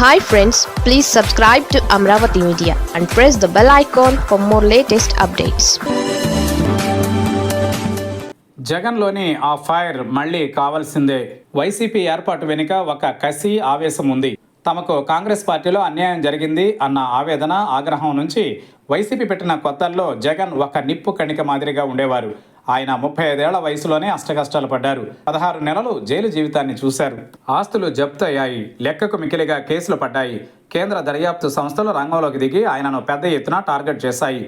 Hi friends please subscribe to Amaravati media and press the bell icon for more latest updates జగన్లోని ఆ fire మళ్ళీ కావాల్సిందే. YCP ఏర్పాటు వెనుక ఒక కసి ఆవేశం ఉంది. తమకు కాంగ్రెస్ పార్టీలో అన్యాయం జరిగింది అన్న ఆవేదన ఆగ్రహం నుంచి వైసీపీ పెట్టిన కొత్తల్లో జగన్ ఒక నిప్పు కణిక మాదిరిగా ఉండేవారు. ఆయన ముప్పై ఐదేళ్ళ వయసులోనే అష్టకష్టాలు పడ్డారు. పదహారు నెలలు జైలు జీవితాన్ని చూశారు. ఆస్తులు జప్తు అయ్యాయి. లెక్కకు మికిలిగా కేసులు పడ్డాయి. కేంద్ర దర్యాప్తు సంస్థలు రంగంలోకి దిగి ఆయనను పెద్ద ఎత్తున టార్గెట్ చేశాయి.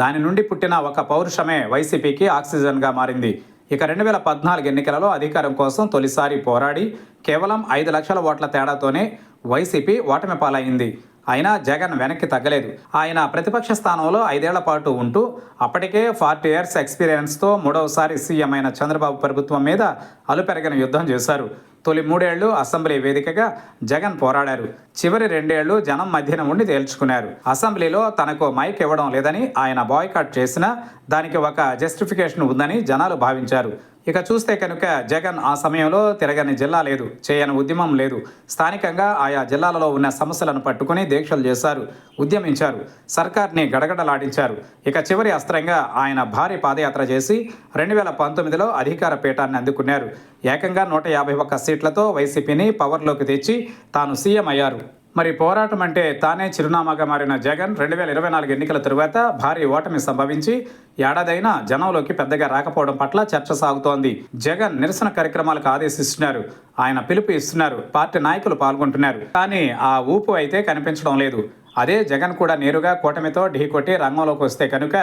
దాని నుండి పుట్టిన ఒక పౌరుషమే వైసీపీకి ఆక్సిజన్గా మారింది. ఇక రెండు వేల పద్నాలుగు ఎన్నికలలో అధికారం కోసం తొలిసారి పోరాడి కేవలం ఐదు లక్షల ఓట్ల తేడాతోనే వైసీపీ ఓటమి పాలైంది అయినా జగన్ వెనక్కి తగ్గలేదు. ఆయన ప్రతిపక్ష స్థానంలో ఐదేళ్ళ పాటు ఉంటూ అప్పటికే ఫార్టీ ఇయర్స్ ఎక్స్పీరియన్స్తో మూడవసారి సీఎం అయిన చంద్రబాబు ప్రభుత్వం మీద అలుపెరగిన యుద్ధం చేశారు. తొలి మూడేళ్ళు అసెంబ్లీ వేదికగా జగన్ పోరాడారు. చివరి రెండేళ్ళు జనం మధ్యన ఉండి తేల్చుకున్నారు. అసెంబ్లీలో తనకు మైక్ ఇవ్వడం లేదని ఆయన బాయ్కాట్ చేసినా దానికి ఒక జస్టిఫికేషన్ ఉందని జనాలు భావించారు. ఇక చూస్తే కనుక జగన్ ఆ సమయంలో తిరగని జిల్లా లేదు చేయని ఉద్యమం లేదు. స్థానికంగా ఆయా జిల్లాలలో ఉన్న సమస్యలను పట్టుకుని దీక్షలు చేశారు ఉద్యమించారు సర్కార్ని గడగడలాడించారు. ఇక చివరి అస్త్రంగా ఆయన భారీ పాదయాత్ర చేసి రెండు వేల పంతొమ్మిదిలో అధికార పీఠాన్ని అందుకున్నారు. ఏకంగా నూట యాభై ఒక్క సీట్లతో వైసీపీని పవర్లోకి తెచ్చి తాను సీఎం అయ్యారు. మరి పోరాటం అంటే తానే చిరునామాగా మారిన జగన్ రెండు వేల ఇరవై నాలుగు ఎన్నికల తరువాత భారీ ఓటమి సంభవించి ఏడాదైనా జనంలోకి పెద్దగా రాకపోవడం పట్ల చర్చ సాగుతోంది. జగన్ నిరసన కార్యక్రమాలకు ఆదేశిస్తున్నారు. ఆయన పిలుపు ఇస్తున్నారు. పార్టీ నాయకులు పాల్గొంటున్నారు. కానీ ఆ ఊపు అయితే కనిపించడం లేదు. అదే జగన్ కూడా నేరుగా కూటమితో ఢీకొట్టి రంగంలోకి వస్తే కనుక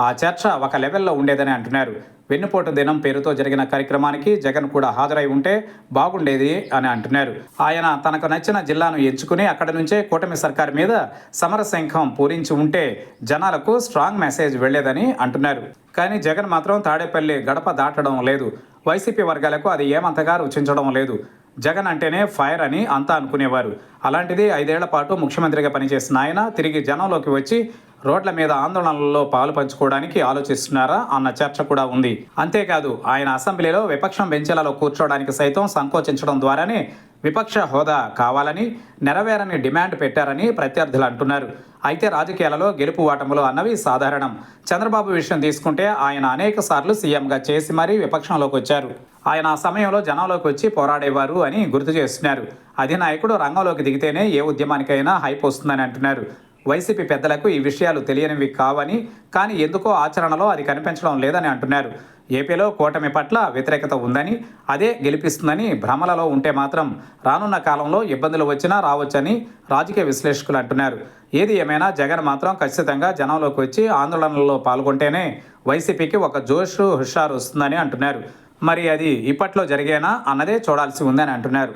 ఆ చర్చ ఒక లెవెల్లో ఉండేదని అంటున్నారు. వెన్నుపోటు దినం పేరుతో జరిగిన కార్యక్రమానికి జగన్ కూడా హాజరై ఉంటే బాగుండేది అని అంటున్నారు. ఆయన తనకు నచ్చిన జిల్లాను ఎంచుకుని అక్కడి నుంచే కూటమి సర్కార్ మీద సమరశంఖం పూరించి ఉంటే జనాలకు స్ట్రాంగ్ మెసేజ్ వెళ్ళేదని అంటున్నారు. కానీ జగన్ మాత్రం తాడేపల్లి గడప దాటడం లేదు. వైసీపీ వర్గాలకు అది ఏమంతగా రుచించడం లేదు. జగన్ అంటేనే ఫైర్ అని అంతా అనుకునేవారు. అలాంటిది ఐదేళ్ళ పాటు ముఖ్యమంత్రిగా పనిచేసిన ఆయన తిరిగి జనంలోకి వచ్చి రోడ్ల మీద ఆందోళనలలో పాలు పంచుకోవడానికి ఆలోచిస్తున్నారా అన్న చర్చ కూడా ఉంది. అంతేకాదు ఆయన అసెంబ్లీలో విపక్షం బెంచీలలో కూర్చోవడానికి సైతం సంకోచించడం ద్వారానే విపక్ష హోదా కావాలని నెరవేరని డిమాండ్ పెట్టారని ప్రత్యర్థులు అంటున్నారు. అయితే రాజకీయాలలో గెలుపు ఓటములు అన్నవి సాధారణం. చంద్రబాబు విషయం తీసుకుంటే ఆయన అనేక సార్లు సీఎంగా చేసి మరీ విపక్షంలోకి వచ్చారు. ఆయన ఆ సమయంలో జనంలోకి వచ్చి పోరాడేవారు అని గుర్తు చేస్తున్నారు. అధినాయకుడు రంగంలోకి దిగితేనే ఏ ఉద్యమానికైనా హైప్ వస్తుందని అంటున్నారు. వైసీపీ పెద్దలకు ఈ విషయాలు తెలియనివి కావని కానీ ఎందుకో ఆచరణలో అది కనిపించడం లేదని అంటున్నారు. ఏపీలో కూటమి పట్ల వ్యతిరేకత ఉందని అదే గెలిపిస్తుందని భ్రమలలో ఉంటే మాత్రం రానున్న కాలంలో ఇబ్బందులు వచ్చినా రావచ్చని రాజకీయ విశ్లేషకులు అంటున్నారు. ఏది ఏమైనా జగన్ మాత్రం ఖచ్చితంగా జనంలోకి వచ్చి ఆందోళనలో పాల్గొంటేనే వైసీపీకి ఒక జోష్ హుషారు వస్తుందని అంటున్నారు. మరి అది ఇప్పట్లో జరిగేనా అన్నదే చూడాల్సి ఉందని అంటున్నారు.